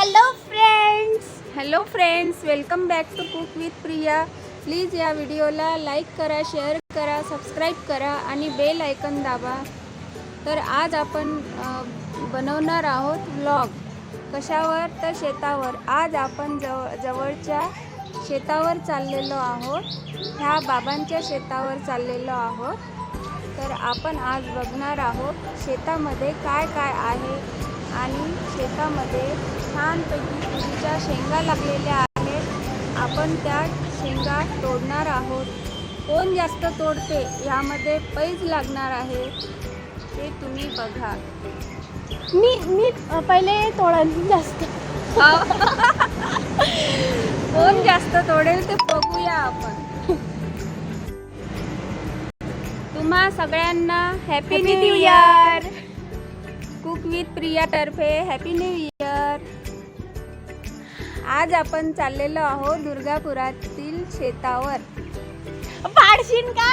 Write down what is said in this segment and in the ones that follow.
Hello friends hello friends welcome back to cook with Priya please या व्हिडिओला like करा share करा subscribe करा आणि बेल आयकन दाबा. तर आज आपण बनवणार आहोत व्लॉग कशावर? तर शेतावर. आज आपण जव जवळच्या शेतावर चाललेलो आहोत. ह्या बाबांच्या शेतावर चाललेलो आहोत. तर आपण आज बघणार आहोत शेतामध्ये काय काय आहे आणि शेतामध्ये छानपैकी तुरीच्या शेंगा लागलेल्या आहेत. आपण त्या शेंगा तोडणार आहोत. कोण जास्त तोडते यामध्ये पैज लागणार आहे ते तुम्ही बघा. मी मी पहिले तोडायला जास्त. कोण जास्त तोडेल ते बघूया आपण. तुम्हा सगळ्यांना happy new year cook with Priya तर्फे हॅपी न्यू इयर आज आपण चाललेलो आहोत दुर्गापुरातील शेतावर. पाडशीन का?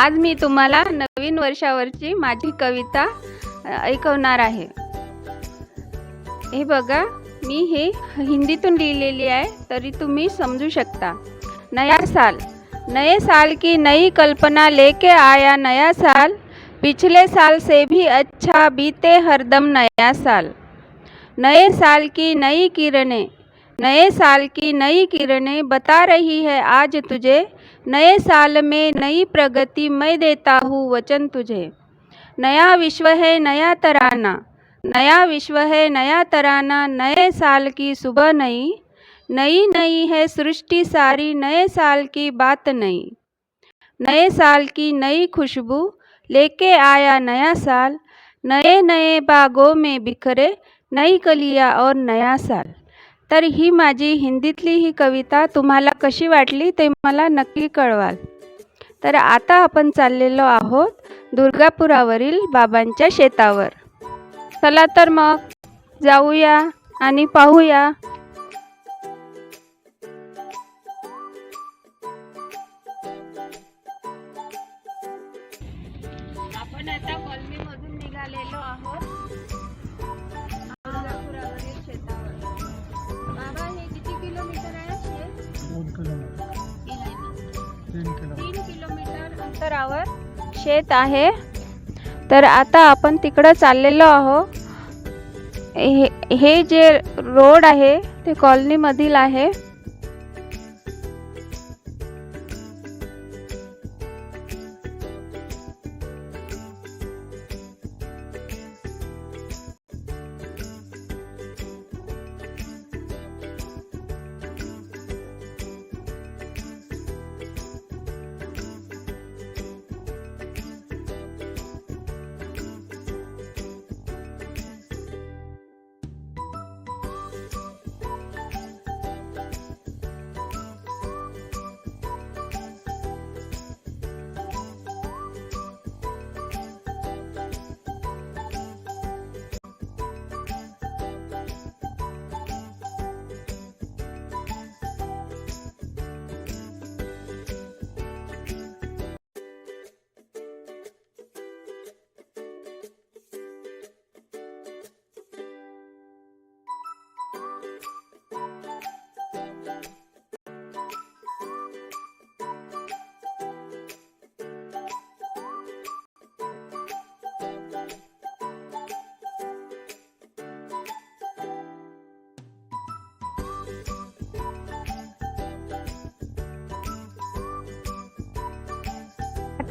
आज मी तुम्हाला नवीन वर्षावरची माझी कविता ऐकवणार आहे. हे बघा मी हे हिंदीतून लिहिलेली आहे तरी तुम्ही समजू शकता. नया साल. नए साल की नई कल्पना लेके आया नया साल. पिछले साल से भी अच्छा बीते हरदम नया साल। नए साल की नई किरणें, नए साल की नई किरणें बता रही है आज तुझे। नए साल में नई प्रगति मैं देता हूँ वचन तुझे। नया विश्व है नया तराना, नया विश्व है नया तराना, नए साल की सुबह नई नई नई है सृष्टि सारी, नए साल की बात नई। नए साल की नई खुशबू लेके आया नया साल नए नए बागों में बिखरे नई कलिया और नया साल। तर ही माझी हिंदीतली ही कविता तुम्हाला कशी वाटली ते मला नक्की कळवाल. तर आता आपण चाललेलो आहोत दुर्गापुरावरील बाबांच्या शेतावर. चला तर मग जाऊया आणि पाहूया अंतरावर शेत आहे. तर आता आपण तिकडं चाललेलो आहो हे हे जे रोड आहे ते कॉलनीमधील आहे.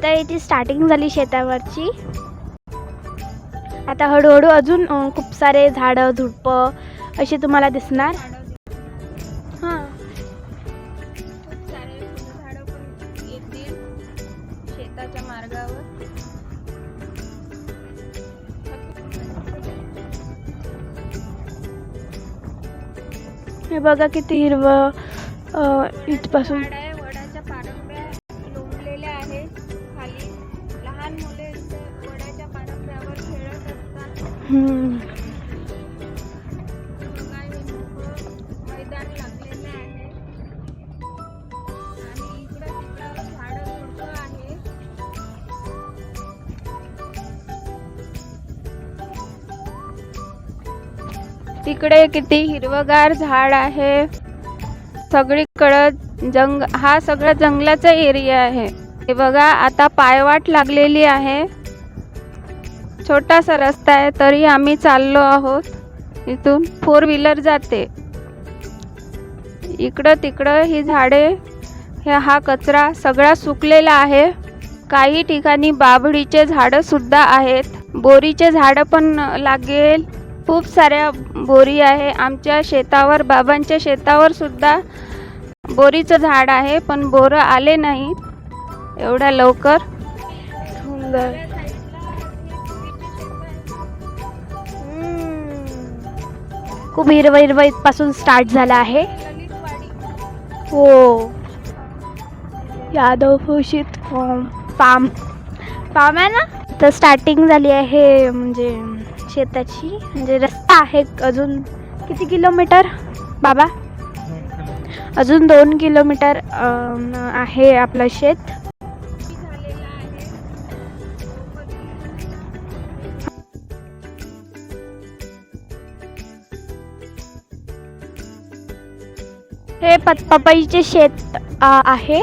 आता इथे स्टार्टिंग झाली शेतावरची. आता हळूहळू अजून खूप सारे झाडं झुडपं अशी तुम्हाला दिसणार. हां. शेताच्या मार्गावर. हे बघा किती हिरवं इथपासून. तिकडे किती हिरवगार झाड आहे. सगळीकडं जंग हा सगळा जंगलाचा एरिया आहे. हे बघा आता पायवाट लागलेली आहे. छोटासा रस्ता आहे तरी आम्ही चाललो आहोत. इथून फोर व्हीलर जाते. इकडं तिकडं ही झाडे हे हा कचरा सगळा सुकलेला आहे. काही ठिकाणी बाभळीचे झाडंसुद्धा आहेत. बोरीचे झाडं पण लागेल. खूप साऱ्या बोरी आहे. आमच्या शेतावर बाबांच्या शेतावर सुद्धा बोरीचं झाड आहे पण बोरं आले नाहीत. एवढ्या लवकर. सुंदर. खूप हिरवं हिरवं इथपासून स्टार्ट झाला आहे. हो. यादव भूषित फॉर्म फार्म फार्म आहे ना? तर स्टार्टिंग झाली आहे म्हणजे शेताची. म्हणजे रस्ता आहे अजून. किती किलोमीटर बाबा? अजून दोन किलोमीटर आहे आपलं शेत. हे पत पपईचे शेत आहे.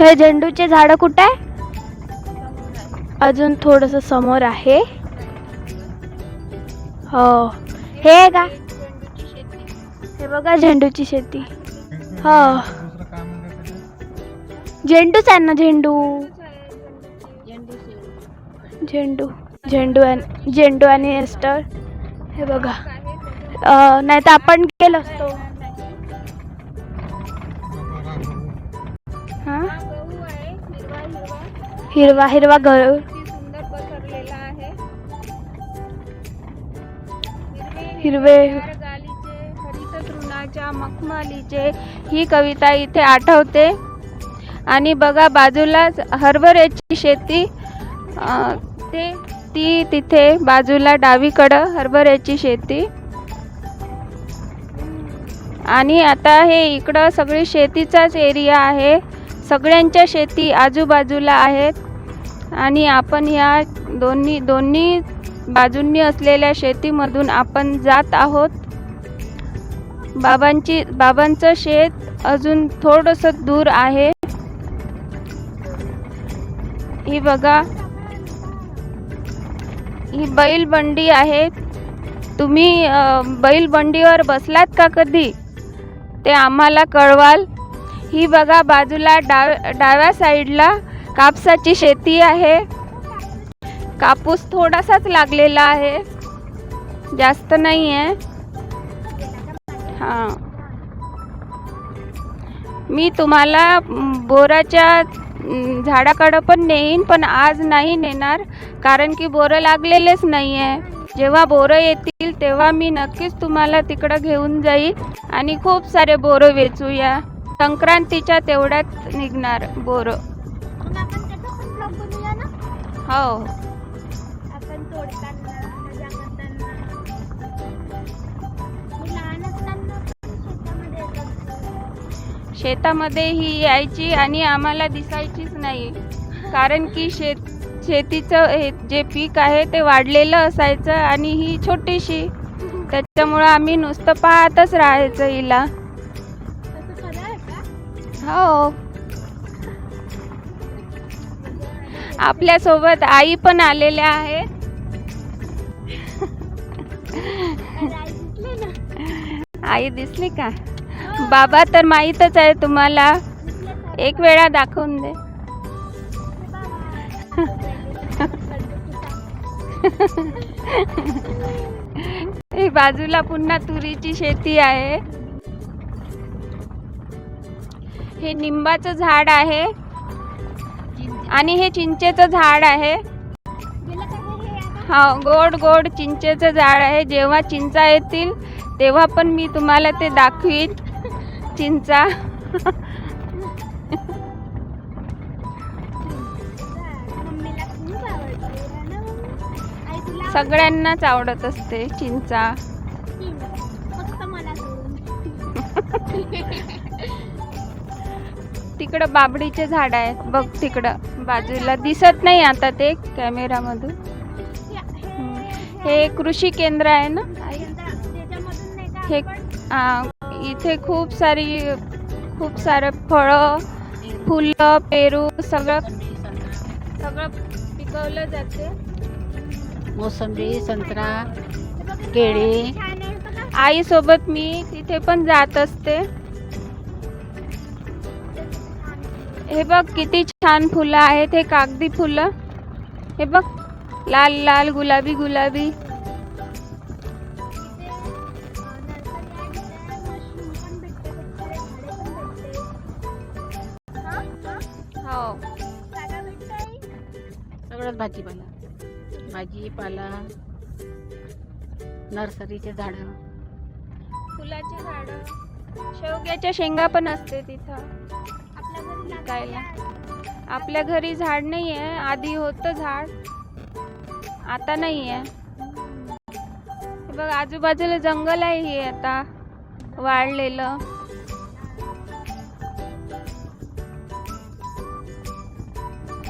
हे झेंडूचे झाड कुठे आहे? अजून थोडस समोर आहे. हो. हे आहे का? हे बघा झेंडूची शेती. हो. झेंडूच आहे ना झेंडू? झेंडू. झेंडू आणि झेंडू आणि एस्टर. हे बघा. नाही तर आपण केलं असतो. हिरवा हिरवा गहू सुंदर पसरलेला आहे हिरवे. गालीचे मखमलीचे ही कविता इथे आठवते. आणि बघा बाजूलाच हरभऱ्याची शेती ते ती तिथे बाजूला डावीकडं हरभऱ्याची शेती. आणि आता हे इकडं सगळी शेतीचाच एरिया आहे. सगळ्यांच्या शेती आजूबाजूला आहेत. आणि आपण ह्या दोन्ही दोन्ही बाजूंनी असलेल्या शेतीमधून आपण जात आहोत. बाबांची बाबांचं शेत अजून थोडंसं दूर आहे. ही बघा. ही बैलबंडी आहे. तुम्ही बैलबंडीवर बसलात का कधी? ते आम्हाला कळवाल. ही बघा बाजूला डाव डाव्या साईडला कापसाची शेती आहे. कापूस थोडासाच लागलेला आहे. जास्त नाही आहे हां. मी तुम्हाला बोराच्या झाडाकडं पण नेईन पण आज नाही नेणार कारण की बोरं लागलेलेच नाही आहे जेव्हा बोरं येतील तेव्हा मी नक्कीच तुम्हाला तिकडं घेऊन जाईल आणि खूप सारे बोरं वेचूया. संक्रांतीच्या तेवढ्यात निघणार बोरं. हो. शेतामध्ये ही यायची आणि आम्हाला दिसायचीच नाही. कारण की शेत शेतीचं हे जे पीक आहे ते वाढलेलं असायचं आणि ही छोटीशी. त्याच्यामुळं आम्ही नुसतं पाहतच राहायचं हिला. हो. आपल्यासोबत आई पण आलेल्या आहेत आई दिसली का? बाबा तर माहीतच आहे तुम्हाला. एक वेळा दाखवून दे. बाजूला पुन्हा तुरीची शेती आहे. हे निंबाचं झाड आहे. आणि हे चिंचेचं झाड आहे. हा गोड गोड चिंचेचं झाड आहे. जेव्हा चिंचा येतील तेव्हा पण मी तुम्हाला ते दाखवीन. चिंचा. सगळ्यांनाच आवडत असते चिंचा. तिकडं बाबडीचे झाड आहेत. बघ तिकडं बाजूला दिसत नाही आता ते कॅमेरामधून. हे कृषी केंद्र आहे ना? हे इथे खूप सारी खूप सारे फळं फुलं पेरू सगळं सगळं पिकवलं जाते. मोसंबी संत्रा केळी. आहे आईसोबत मी तिथे पण जात असते. हे बघ किती छान फुलं आहेत हे कागदी फुलं. हे बघ लाल लाल गुलाबी गुलाबी. हो. सगळंच भाजीपाला. भाजीपाला नर्सरीचे झाडं. फुलाचे झाड. शेवग्याच्या शेंगा पण असते तिथं. विकायला आपल्या घरी झाड नाही आहे आधी होतं झाड. आता नाही आहे बघ आजूबाजूला जंगल आहे हे आता. वाढलेलं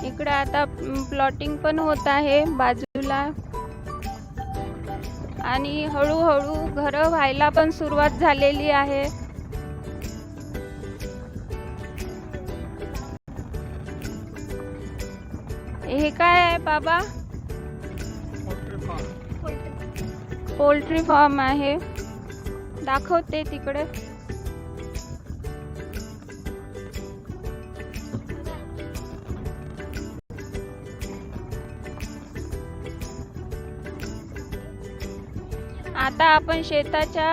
इकडे आता प्लॉटिंग पण होत आहे बाजूला. आणि हळूहळू घरं व्हायला पण सुरुवात झालेली आहे. हे काय आहे बाबा? पोल्ट्री फार्म आहे. दाखवते तिकडे. आता आपण शेताच्या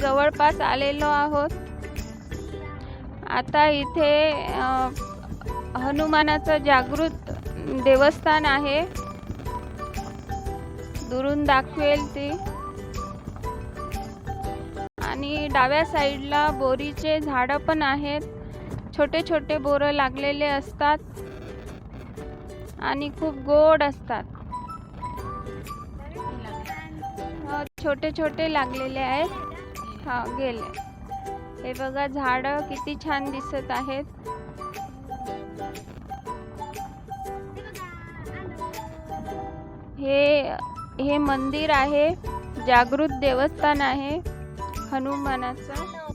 जवळपास आलेलो आहोत. आता इथे हनुमानाचं जागृत देवस्थान आहे. दुरून दाखवेल ती. आणि डाव्या साईडला बोरीचे झाडं पण आहेत. छोटे छोटे बोरं लागलेले असतात. आणि खूप गोड असतात. छोटे छोटे लागलेले आहेत. हा गेले. हे बघा झाडं किती छान दिसत आहेत. हे हे मंदिर आहे. जागृत देवस्थान आहे. हनुमानाचं